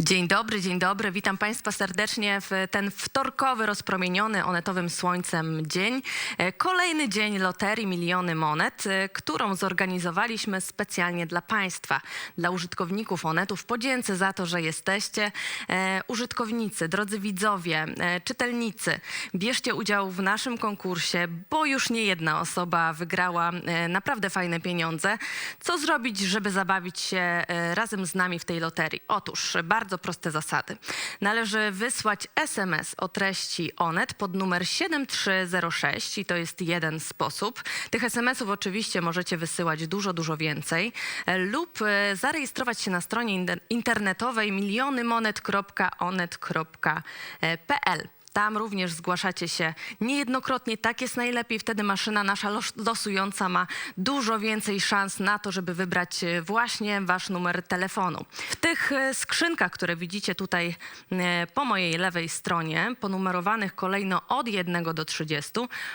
Dzień dobry, dzień dobry. Witam Państwa serdecznie w ten wtorkowy, rozpromieniony onetowym słońcem dzień. E, Kolejny dzień Loterii Miliony Monet, e, którą zorganizowaliśmy specjalnie dla Państwa, dla użytkowników Onetu. W podzięce za to, że jesteście. E, Użytkownicy, drodzy widzowie, czytelnicy, bierzcie udział w naszym konkursie, bo już nie jedna osoba wygrała naprawdę fajne pieniądze. Co zrobić, żeby zabawić się razem z nami w tej loterii? Otóż bardzo proste zasady. Należy wysłać SMS o treści ONET pod numer 7306 i to jest jeden sposób. Tych SMS-ów oczywiście możecie wysyłać dużo, dużo więcej lub e, zarejestrować się na stronie inter- internetowej milionymonet.onet.pl. Tam również zgłaszacie się niejednokrotnie. Tak jest najlepiej. Wtedy maszyna nasza los- losująca ma dużo więcej szans na to, żeby wybrać e, właśnie wasz numer telefonu. W tych e, skrzynkach, które widzicie tutaj e, po mojej lewej stronie, ponumerowanych kolejno od 1 do 30,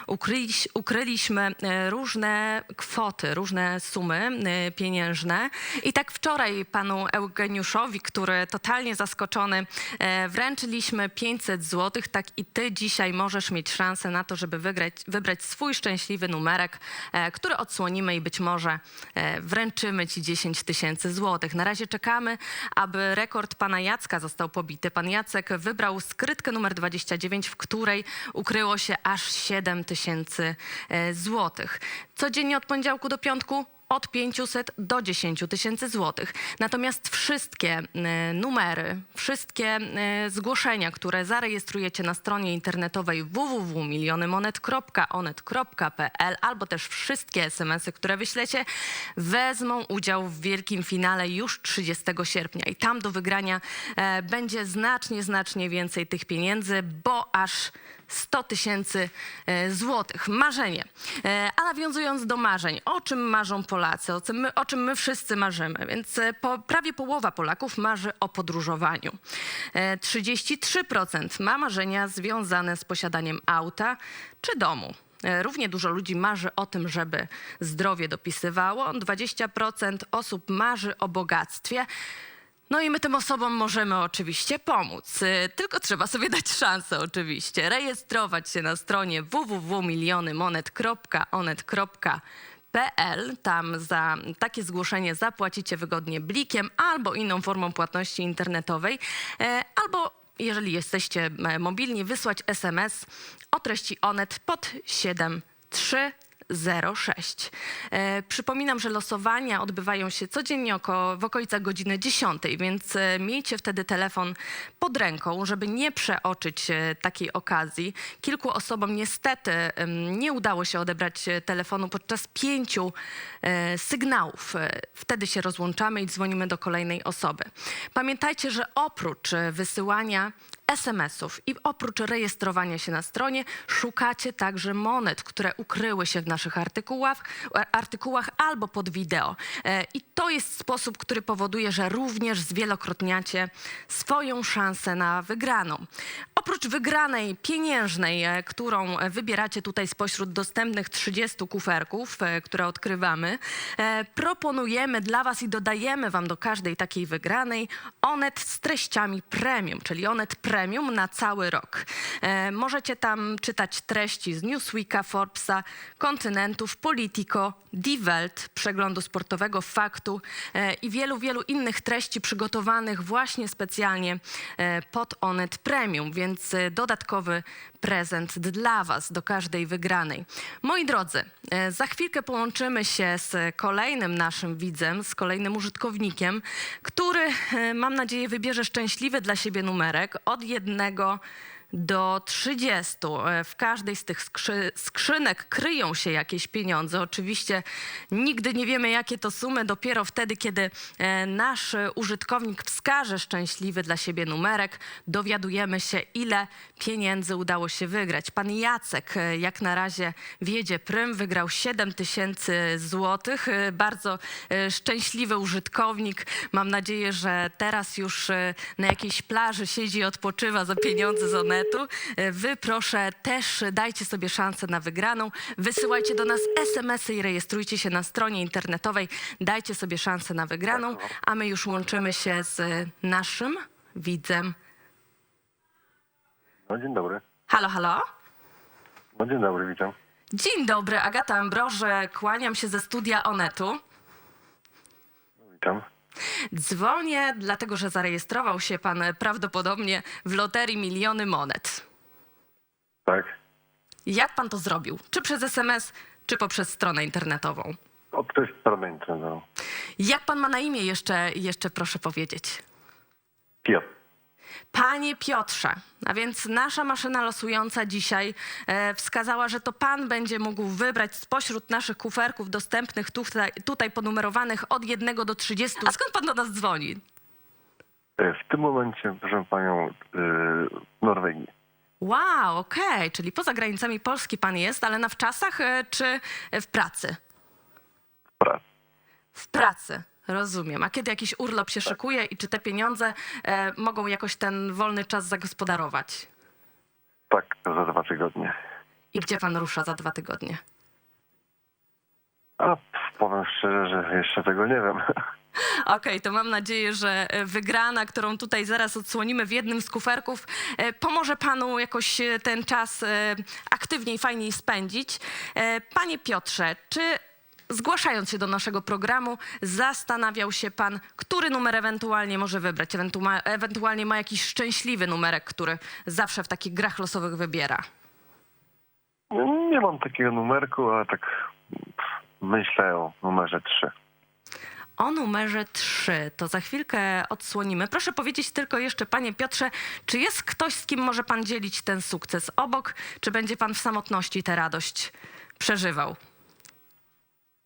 ukryliś, ukryliśmy różne kwoty, różne sumy pieniężne. I tak wczoraj panu Eugeniuszowi, który totalnie zaskoczony, wręczyliśmy 500 zł. Tak i ty dzisiaj możesz mieć szansę na to, żeby wygrać, wybrać swój szczęśliwy numerek, e, który odsłonimy i być może e, wręczymy ci 10 tysięcy złotych. Na razie czekamy, aby rekord pana Jacka został pobity. Pan Jacek wybrał skrytkę numer 29, w której ukryło się aż 7 tysięcy e, złotych. Codziennie od poniedziałku do piątku od 500 do 10 tysięcy złotych. Natomiast wszystkie e, numery, wszystkie e, zgłoszenia, które zarejestrujecie na stronie internetowej www.milionemonet.onet.pl albo też wszystkie SMS-y, które wyślecie, wezmą udział w wielkim finale już 30 sierpnia. I tam do wygrania e, będzie znacznie, znacznie więcej tych pieniędzy, bo aż 100 tysięcy e, złotych. Marzenie. E, A nawiązując do marzeń, o czym marzą Polacy, o czym my, o czym my wszyscy marzymy? Więc e, po, prawie połowa Polaków marzy o podróżowaniu. E, 33% ma marzenia związane z posiadaniem auta czy domu. Równie dużo ludzi marzy o tym, żeby zdrowie dopisywało. 20% osób marzy o bogactwie. No i my tym osobom możemy oczywiście pomóc. Y, Tylko trzeba sobie dać szansę oczywiście. Rejestrować się na stronie www.milionymonet.onet.pl. Tam za takie zgłoszenie zapłacicie wygodnie blikiem albo inną formą płatności internetowej, e, albo jeżeli jesteście e, mobilni, wysłać SMS o treści ONET pod 73 06. E, przypominam, że losowania odbywają się codziennie oko, w okolicach godziny 10, więc e, miejcie wtedy telefon pod ręką, żeby nie przeoczyć e, takiej okazji. Kilku osobom niestety nie udało się odebrać telefonu podczas pięciu sygnałów. Wtedy się rozłączamy i dzwonimy do kolejnej osoby. Pamiętajcie, że oprócz wysyłania SMS-ów i oprócz rejestrowania się na stronie szukacie także monet, które ukryły się w naszych artykułach, artykułach albo pod wideo. E, I to jest sposób, który powoduje, że również zwielokrotniacie swoją szansę na wygraną. Oprócz wygranej pieniężnej, e, którą wybieracie tutaj spośród dostępnych 30 kuferków, e, które odkrywamy, proponujemy dla Was i dodajemy Wam do każdej takiej wygranej Onet z treściami premium, czyli Onet Premium na cały rok. E, Możecie tam czytać treści z Newsweeka, Forbesa, Kontynentów, Politico, Die Welt, przeglądu sportowego, faktu e, i wielu, wielu innych treści przygotowanych właśnie specjalnie e, pod Onet Premium, więc e, dodatkowy prezent dla Was do każdej wygranej. Moi drodzy, e, za chwilkę połączymy się z kolejnym naszym widzem, z kolejnym użytkownikiem, który e, mam nadzieję wybierze szczęśliwy dla siebie numerek od jednego do 30. E, W każdej z tych skrzy skrzynek kryją się jakieś pieniądze. Oczywiście nigdy nie wiemy, jakie to sumy, dopiero wtedy, kiedy e, nasz użytkownik wskaże szczęśliwy dla siebie numerek, dowiadujemy się, ile pieniędzy udało się wygrać. Pan Jacek e, jak na razie wiedzie prym, wygrał 7 tysięcy złotych. Bardzo szczęśliwy użytkownik. Mam nadzieję, że teraz już na jakiejś plaży siedzi i odpoczywa za pieniądze z. E, Wy proszę też dajcie sobie szansę na wygraną. Wysyłajcie do nas SMS-y i rejestrujcie się na stronie internetowej. Dajcie sobie szansę na wygraną, a my już łączymy się z naszym widzem. No dzień dobry. Halo, halo? No dzień dobry, witam. Dzień dobry, Agata Ambroże, kłaniam się ze studia Onetu. Witam. Dzwonię, dlatego że zarejestrował się pan prawdopodobnie w loterii Miliony Monet. Tak. Jak pan to zrobił? Czy przez SMS, czy poprzez stronę internetową? Od tej strony internetowej. Jak pan ma na imię jeszcze, jeszcze proszę powiedzieć? Piotr. Panie Piotrze, a więc nasza maszyna losująca dzisiaj e, wskazała, że to pan będzie mógł wybrać spośród naszych kuferków dostępnych tutaj, tutaj ponumerowanych od 1 do 30. A skąd pan do nas dzwoni? E, W tym momencie, proszę panią, yy, w Norwegii. Wow, okej, czyli poza granicami Polski pan jest, ale na wczasach e, czy w pracy? W pracy. W pracy, rozumiem. A kiedy jakiś urlop się szykuje i czy te pieniądze e, mogą jakoś ten wolny czas zagospodarować? Tak, za dwa tygodnie. I gdzie pan rusza za dwa tygodnie? A powiem szczerze, że jeszcze tego nie wiem. Okej, to mam nadzieję, że e, wygrana, którą tutaj zaraz odsłonimy w jednym z kuferków, e, pomoże panu jakoś e, ten czas aktywniej, fajniej spędzić. Panie Piotrze, czy zgłaszając się do naszego programu, zastanawiał się pan, który numer ewentualnie może wybrać? Ewentua- Ewentualnie ma jakiś szczęśliwy numerek, który zawsze w takich grach losowych wybiera? Nie mam takiego numerku, ale tak myślę o numerze 3. O numerze 3 to za chwilkę odsłonimy. Proszę powiedzieć tylko jeszcze, panie Piotrze, czy jest ktoś, z kim może pan dzielić ten sukces obok, czy będzie pan w samotności tę radość przeżywał?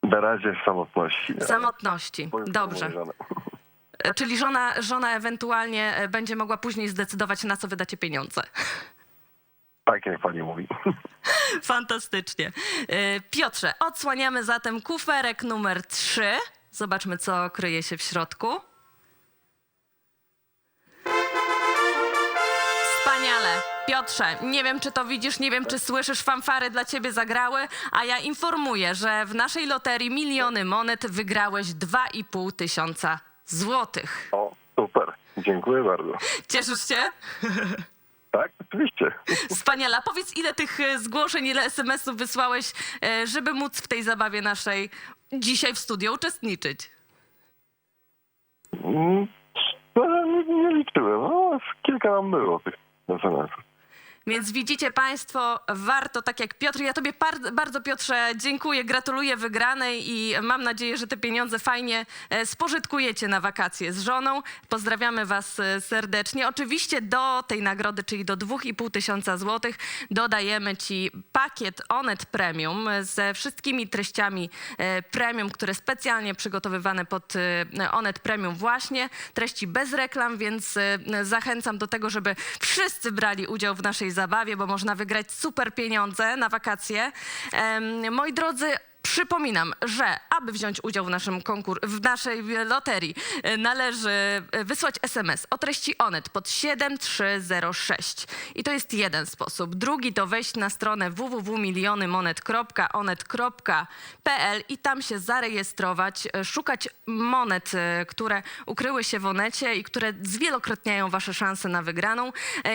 Na razie w samotności. W samotności. Dobrze. E, Czyli żona, żona ewentualnie e, będzie mogła później zdecydować, na co wydacie pieniądze. Tak jak pani mówi. Fantastycznie. E, Piotrze, odsłaniamy zatem kuferek numer 3. Zobaczmy, co kryje się w środku. Piotrze, nie wiem, czy to widzisz, nie wiem, czy słyszysz, fanfary dla ciebie zagrały, a ja informuję, że w naszej loterii miliony monet wygrałeś 2,5 tysiąca złotych. O, super. Dziękuję bardzo. Cieszysz się? Tak, oczywiście. Wspaniale. A powiedz, ile tych e, zgłoszeń, ile SMS-ów wysłałeś, e, żeby móc w tej zabawie naszej dzisiaj w studio uczestniczyć? Mm, no, Nie, nie liczyłem. No, kilka nam było tych SMS-ów. Więc widzicie Państwo, warto, tak jak Piotr, ja Tobie bardzo Piotrze dziękuję, gratuluję wygranej i mam nadzieję, że te pieniądze fajnie e, spożytkujecie na wakacje z żoną. Pozdrawiamy Was e, serdecznie. Oczywiście do tej nagrody, czyli do 2,5 tysiąca złotych dodajemy Ci pakiet Onet Premium ze wszystkimi treściami e, premium, które specjalnie przygotowywane pod Onet Premium właśnie. Treści bez reklam, więc zachęcam do tego, żeby wszyscy brali udział w naszej zabawie, bo można wygrać super pieniądze na wakacje. Moi drodzy, Przypominam, że aby wziąć udział w naszym konkur- w naszej loterii, e, należy e, wysłać SMS o treści Onet pod 7306. I to jest jeden sposób. Drugi to wejść na stronę www.milionimonet.onet.pl i tam się zarejestrować, e, szukać monet, które ukryły się w Onecie i które zwielokrotniają wasze szanse na wygraną.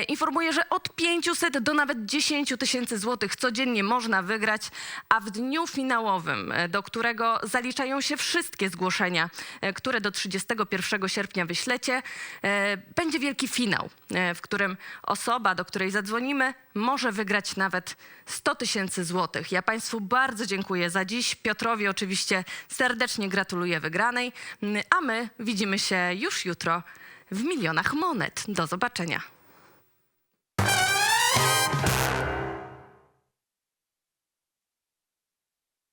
Informuję, że od 500 do nawet 10 tysięcy złotych codziennie można wygrać, a w dniu finałowym, e, do którego zaliczają się wszystkie zgłoszenia, e, które do 31 sierpnia wyślecie, e, będzie wielki finał, w którym osoba, do której zadzwonimy, może wygrać nawet 100 tysięcy złotych. Ja Państwu bardzo dziękuję za dziś. Piotrowi oczywiście serdecznie gratuluję wygranej, Mm, a my widzimy się już jutro w milionach monet. Do zobaczenia.